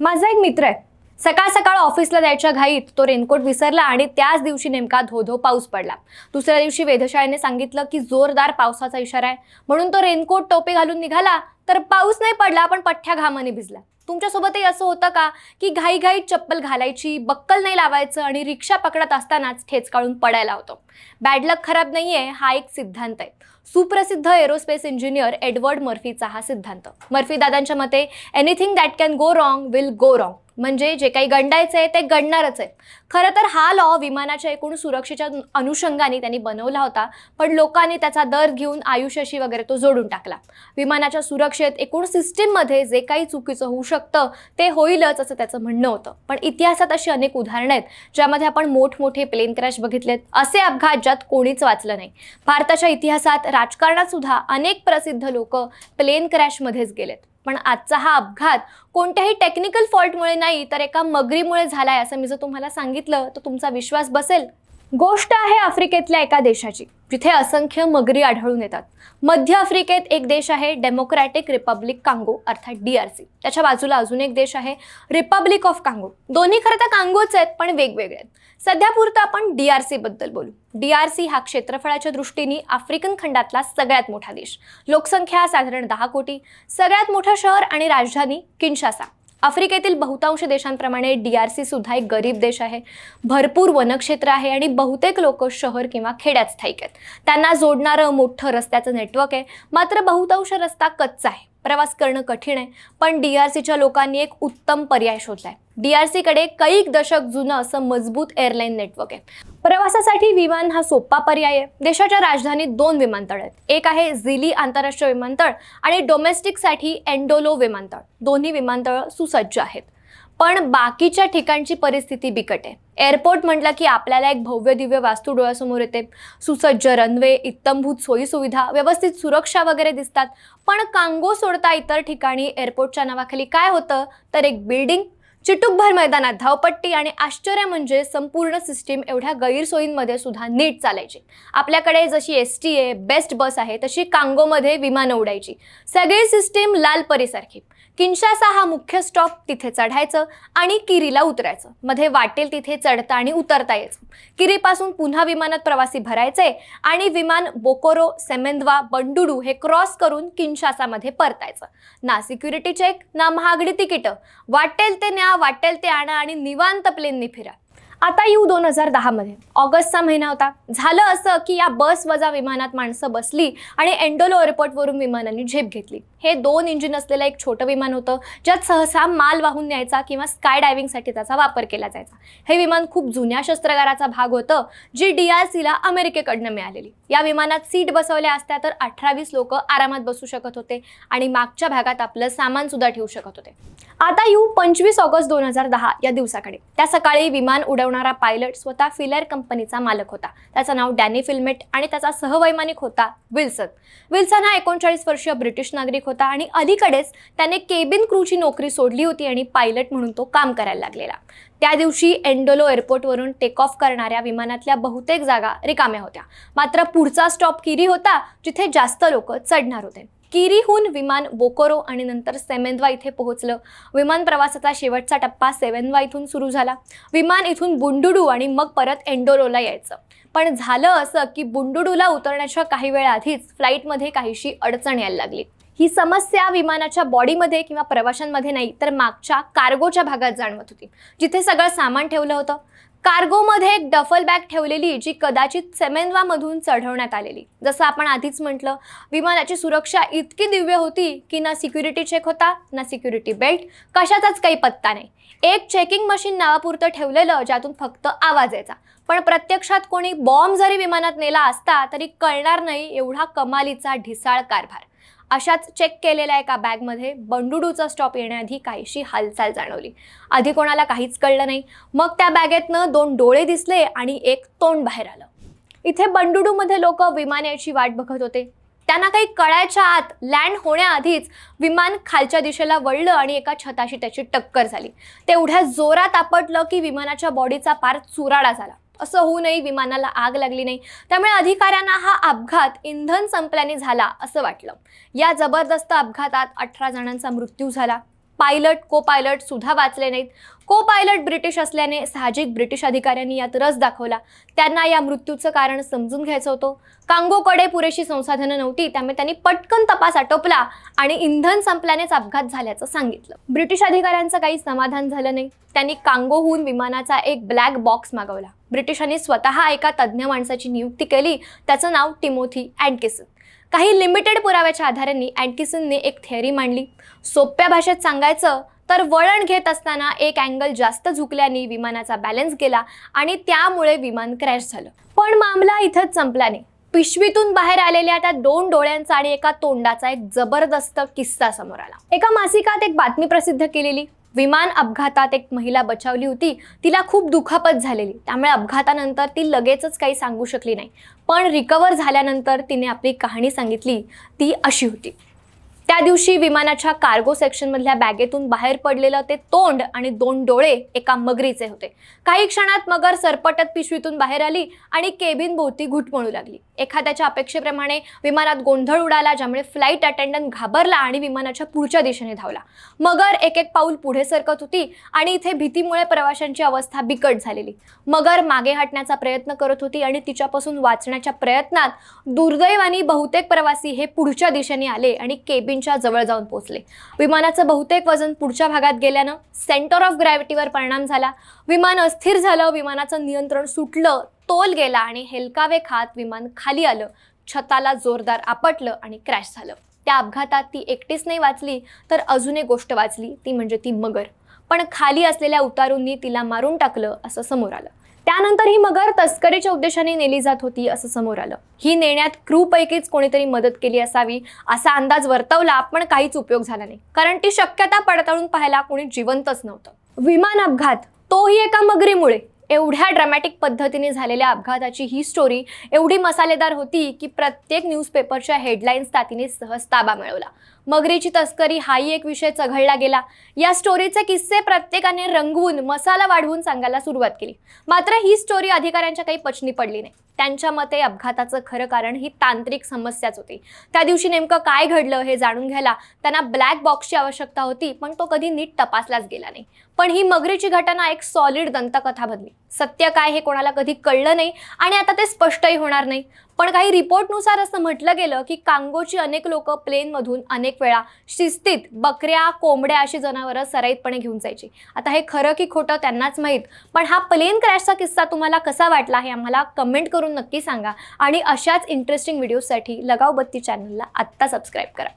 माझा एक मित्र आहे. सकाळ सकाळ ऑफिसला जायच्या घाईत तो रेनकोट विसरला आणि त्याच दिवशी नेमका धोधो पाऊस पडला. दुसऱ्या दिवशी वेधशाळेने सांगितलं की जोरदार पावसाचा इशारा आहे. म्हणून तो रेनकोट टोपे घालून निघाला तर पाऊस नाही पडला पण पठ्ठ्या घामाने भिजला. तुमच्यासोबतही असं होतं का? की घाईघाईत चप्पल घालायची बक्कल नाही लावायचं आणि रिक्षा पकडत असतानाच ठेचकाळून पडायला होतो. बॅडलक खराब नाही आहे हा एक सिद्धांत आहे. सुप्रसिद्ध एरोस्पेस इंजिनियर एडवर्ड मर्फीचा हा सिद्धांत. मर्फी दादांच्या मते anything that can go wrong will go wrong म्हणजे जे काही गंडायचं आहे ते गणणारच आहे. खरं तर हा लॉ विमानाच्या एकूण सुरक्षेच्या अनुषंगाने त्यांनी बनवला होता पण लोकांनी त्याचा दर घेऊन आयुष्याशी वगैरे तो जोडून टाकला. विमानाच्या सुरक्षेत एकूण सिस्टीममध्ये जे काही चुकीचं होऊ शकतं ते होईलच असं त्याचं म्हणणं होतं. पण इतिहासात अशी अनेक उदाहरणं आहेत ज्यामध्ये आपण मोठमोठे प्लेन क्रॅश बघितलेत असे अपघात ज्यात कोणीच वाचलं नाही. भारताच्या इतिहासात राजकारणात सुद्धा अनेक प्रसिद्ध लोक प्लेन क्रॅशमध्येच गेलेत. पण आजचा हा अपघात कोणत्याही टेक्निकल फॉल्टमुळे नाही तर एका मगरीमुळे झाला आहे असं मी जर तुम्हाला सांगितलं तर तुमचा विश्वास बसेल. गोष्ट आहे आफ्रिकेतल्या एका देशाची जिथे असंख्य मगरी आढळून येतात. मध्य आफ्रिकेत एक देश आहे डेमोक्रॅटिक रिपब्लिक कांगो अर्थात डी आर सी त्याच्या बाजूला अजून एक देश आहे रिपब्लिक ऑफ कांगो दोन्ही खरं तर कांगोच आहेत पण वेगवेगळे आहेत. सध्या पुरतं आपण डी आर सी बद्दल बोलू. डी आर सी हा क्षेत्रफळाच्या दृष्टीने आफ्रिकन खंडातला सगळ्यात मोठा देश. लोकसंख्या साधारण दहा कोटी सगळ्यात मोठं शहर आणि राजधानी किनशासा. आफ्रिकेतील बहुतांश देशांप्रमाणे डी आर सी सुद्धा एक गरीब देश आहे. भरपूर वनक्षेत्र आहे आणि बहुतेक लोक शहर किंवा खेड्यात स्थायिक आहेत. त्यांना जोडणारं मोठं रस्त्याचं नेटवर्क आहे. मात्र बहुतांश रस्ता कच्चा आहे. प्रवास करणं कठीण आहे पण डी आर सीच्या लोकांनी एक उत्तम पर्याय शोधलाय. डी आर सीकडे कैक दशक जुनं असं मजबूत एअरलाईन नेटवर्क आहे. प्रवासासाठी विमान हा सोपा पर्याय आहे. देशाच्या राजधानीत दोन विमानतळ आहेत. एक आहे झिली आंतरराष्ट्रीय विमानतळ आणि डोमेस्टिकसाठी एन्डोलो विमानतळ. दोन्ही विमानतळ सुसज्ज आहेत. पण बाकीच्या ठिकाणची परिस्थिती बिकट आहे. एअरपोर्ट म्हटलं की आपल्याला एक भव्य दिव्य वास्तू डोळ्यासमोर येते. सुसज्ज रनवे इत्तमभूत सोयीसुविधा व्यवस्थित सुरक्षा वगैरे दिसतात. पण कांगो सोडता इतर ठिकाणी एअरपोर्टच्या नावाखाली काय होतं? तर एक बिल्डिंग चिटुकभर मैदानात धावपट्टी आणि आश्चर्य म्हणजे संपूर्ण सिस्टीम एवढ्या गैरसोयींमध्ये सुद्धा नीट चालायची. आपल्याकडे जशी एस टी आहे बेस्ट बस आहे तशी कांगोमध्ये विमानं उडायची. सगळी सिस्टीम लाल परीसारखी. किंशासा हा मुख्य स्टॉप तिथे चढायचं आणि किरीला उतरायचं. मध्ये वाटेल तिथे चढता आणि उतरता यायचं. किरीपासून पुन्हा विमानात प्रवासी भरायचे आणि विमान बोकोरो सेमेंदवा बंडुडू हे क्रॉस करून किंशासामध्ये परतायचं. ना सिक्युरिटी चेक ना महागडी तिकीटं. वाटेल ते न्या वाटेल ते आणा आणि निवांत प्लेननी फिरा. आता येऊ दोन हजार दहामध्ये. ऑगस्टचा महिना होता. झालं असं की या बस वजा विमानात माणसं बसली आणि एन्डोलो एअरपोर्टवरून विमानांनी झेप घेतली. हे दोन इंजिन असलेलं एक छोटं विमान होतं ज्यात सहसा माल वाहून न्यायचा किंवा स्काय डायव्हिंगसाठी त्याचा वापर केला जायचा. हे विमान खूप जुन्या शस्त्रगाराचा भाग होतं जी डी आर सीला अमेरिकेकडनं मिळालेली. या विमानात सीट बसवल्या असत्या तर अठरावीस लोक आरामात बसू शकत होते आणि मागच्या भागात आपलं सामान सुद्धा ठेवू शकत होते. आता येऊ पंचवीस ऑगस्ट दोन हजार दहा या दिवसाकडे. त्या सकाळी विमान उडवणारा पायलट स्वतः फिलर कंपनीचा मालक होता. त्याचं नाव डॅनी फिल्मेट आणि त्याचा सहवैमानिक होता विल्सन. विल्सन हा एकोणचाळीस वर्षीय ब्रिटिश नागरिक होता आणि अलीकडेच त्याने केबिन क्रूची नोकरी सोडली होती आणि पायलट म्हणून तो काम करायला लागलेला. त्या दिवशी एंडोलो एअरपोर्टवरून टेक ऑफ करणाऱ्या विमानातल्या बहुतेक जागा रिकाम्या होत्या. मात्र पुढचा स्टॉप किरी होता जिथे जास्त लोक चढणार होते. किरीहून विमान बोकोरो आणि नंतर सेमेंदवा इथे पोहोचलं. विमान प्रवासाचा शेवटचा टप्पा सेवेंदवा इथून सुरू झाला. विमान इथून बुंडुडू आणि मग परत एन्डोरोला यायचं. पण झालं असं की बुंडुडूला उतरण्याच्या काही वेळ आधीच फ्लाईटमध्ये काहीशी अडचण यायला लागली. ही समस्या विमानाच्या बॉडीमध्ये किंवा प्रवाशांमध्ये नाही तर मागच्या कार्गोच्या भागात जाणवत होती जिथे सगळं सामान ठेवलं होतं. कार्गोमध्ये एक डफल बॅग ठेवलेली जी कदाचित सेमेनवामधून चढवण्यात आलेली. जसं आपण आधीच म्हटलं विमानाची सुरक्षा इतकी दिव्य होती की ना सिक्युरिटी चेक होता ना सिक्युरिटी बेल्ट कशाचाच काही पत्ता नाही. एक चेकिंग मशीन नावापुरतं ठेवलेलं ज्यातून फक्त आवाज यायचा. पण प्रत्यक्षात कोणी बॉम्ब जरी विमानात नेला असता तरी कळणार नाही एवढा कमालीचा ढिसाळ कारभार. अशाच चेक केलेल्या एका बॅगमध्ये बंडुडूचा स्टॉप येण्याआधी काहीशी हालचाल जाणवली. आधी कोणाला काहीच कळलं नाही. मग त्या बॅगेतनं दोन डोळे दिसले आणि एक तोंड बाहेर आलं. इथे बंडुडूमध्ये लोक विमान यायची वाट बघत होते. त्यांना काही कळायच्या आत लँड होण्याआधीच विमान खालच्या दिशेला वळलं आणि एका छताशी त्याची टक्कर झाली. तेवढ्या जोरात आपटलं की विमानाच्या बॉडीचा पार चुराडा झाला. असं होऊनही विमानाला आग लागली नाही. त्यामुळे अधिकाऱ्यांना हा अपघात इंधन संपल्याने झाला असं वाटलं. या जबरदस्त अपघातात अठरा जणांचा मृत्यू झाला. पायलट को पायलट सुद्धा वाचले नाहीत. को पायलट ब्रिटिश असल्याने साहजिक ब्रिटिश अधिकाऱ्यांनी यात रस दाखवला. त्यांना या मृत्यूचं कारण समजून घ्यायचं होतं. कांगोकडे पुरेशी संसाधनं नव्हती त्यामुळे त्यांनी पटकन तपास आटोपला आणि इंधन संपल्यानेच अपघात झाल्याचं सांगितलं. ब्रिटिश अधिकाऱ्यांचं काही समाधान झालं नाही. त्यांनी कांगोहून विमानाचा एक ब्लॅक बॉक्स मागवला. ब्रिटिशांनी स्वतः एका तज्ज्ञ माणसाची नियुक्ती केली. त्याचं नाव टिमोथी अँडकेसन काही लिमिटेड पुराव्याच्या आधारांनी अँडकिसनने एक थेअरी मांडली. सोप्या भाषेत सांगायचं तर वळण घेत असताना एक अँगल जास्त झुकल्याने विमानाचा बॅलन्स गेला आणि त्यामुळे विमान क्रॅश झालं. पण मामला इथंच संपला नाही. पिशवीतून बाहेर आलेल्या त्या दोन डोळ्यांचा आणि एका तोंडाचा एक जबरदस्त किस्सा समोर आला. एका मासिकात एक बातमी प्रसिद्ध केलेली विमान अपघातात एक महिला बचावली होती. तिला खूप दुखापत झालेली. त्यामुळे अपघातानंतर ती लगेचच काही सांगू शकली नाही. पण रिकवर झाल्यानंतर तिने आपली कहाणी सांगितली. ती अशी होती. त्या दिवशी विमानाच्या कार्गो सेक्शनमधल्या बॅगेतून बाहेर पडलेलं ते तोंड आणि दोन डोळे एका मगरीचे होते. काही क्षणात मगर सरपटत पिशवीतून बाहेर आली आणि केबिन भोवती घुटमळू लागली. एखाद्याच्या अपेक्षेप्रमाणे विमानात गोंधळ उडाला ज्यामुळे फ्लाईट अटेंडंट घाबरला आणि विमानाच्या पुढच्या दिशेने धावला. मगर एक एक पाऊल पुढे सरकत होती आणि इथे भीतीमुळे प्रवाशांची अवस्था बिकट झालेली. मगर मागे हटण्याचा प्रयत्न करत होती आणि तिच्यापासून वाचण्याच्या प्रयत्नात दुर्दैवानी बहुतेक प्रवासी हे पुढच्या दिशेने आले आणि केबिन केबिनच्या जवळ जाऊन पोहोचले. विमानाचं बहुतेक वजन पुढच्या भागात गेल्यानं सेंटर ऑफ ग्रॅव्हिटीवर परिणाम झाला. विमान अस्थिर झालं विमानाचं नियंत्रण सुटलं तोल गेला आणि हेलकावे खात विमान खाली आलं. छताला जोरदार आपटलं आणि क्रॅश झालं. त्या अपघातात ती एकटीच नाही वाचली तर अजून एक गोष्ट वाचली. ती म्हणजे ती मगर. पण खाली असलेल्या उतारूंनी तिला मारून टाकलं असं समोर आलं. त्यानंतर ही मगर तस्करीच्या उद्देशाने नेली जात होती असं समोर आलं. ही नेण्यात क्रूपैकीच कोणीतरी मदत केली असावी असा अंदाज वर्तवला पण काहीच उपयोग झाला नाही. कारण ती शक्यता पडताळून पाहायला कोणी जिवंतच नव्हतं. विमान अपघात तोही एका मगरीमुळे. एवढ्या ड्रमॅटिक पद्धतीने झालेल्या अपघाताची ही स्टोरी एवढी मसालेदार होती की प्रत्येक न्यूजपेपरच्या हेडलाईन्स तातीने सहज ताबा मिळवला. मगरीची तस्करी हाही एक विषय चघळला गेला. या स्टोरीचे किस्से प्रत्येकाने रंगवून मसाला वाढवून सांगायला सुरुवात केली. मात्र ही स्टोरी अधिकाऱ्यांच्या काही पचनी पडली नाही. त्यांच्या मते अपघाताचं खरं कारण ही तांत्रिक समस्याच होती. त्या दिवशी नेमकं काय घडलं हे जाणून घ्यायला त्यांना ब्लॅक बॉक्सची आवश्यकता होती पण तो कधी नीट तपासलाच गेला नाही. पण ही मगरीची घटना एक सॉलिड दंतकथा बनली. सत्य काय हे कोणाला कधी कळलं नाही आणि आता ते स्पष्टही होणार नाही. पण काही रिपोर्टनुसार असं म्हटलं गेलं की कांगोची अनेक लोक प्लेनमधून अनेक वेळा शिस्तीत बकऱ्या कोंबड्या अशी जनावरं सराईतपणे घेऊन जायची. आता हे खरं की खोटं त्यांनाच माहीत. पण हा प्लेन क्रॅशचा किस्सा तुम्हाला कसा वाटला हे आम्हाला कमेंट करून नक्की सांगा. आणि अशाच इंटरेस्टिंग व्हिडिओसाठी लगाव बत्ती चॅनलला आत्ता सबस्क्राईब करा.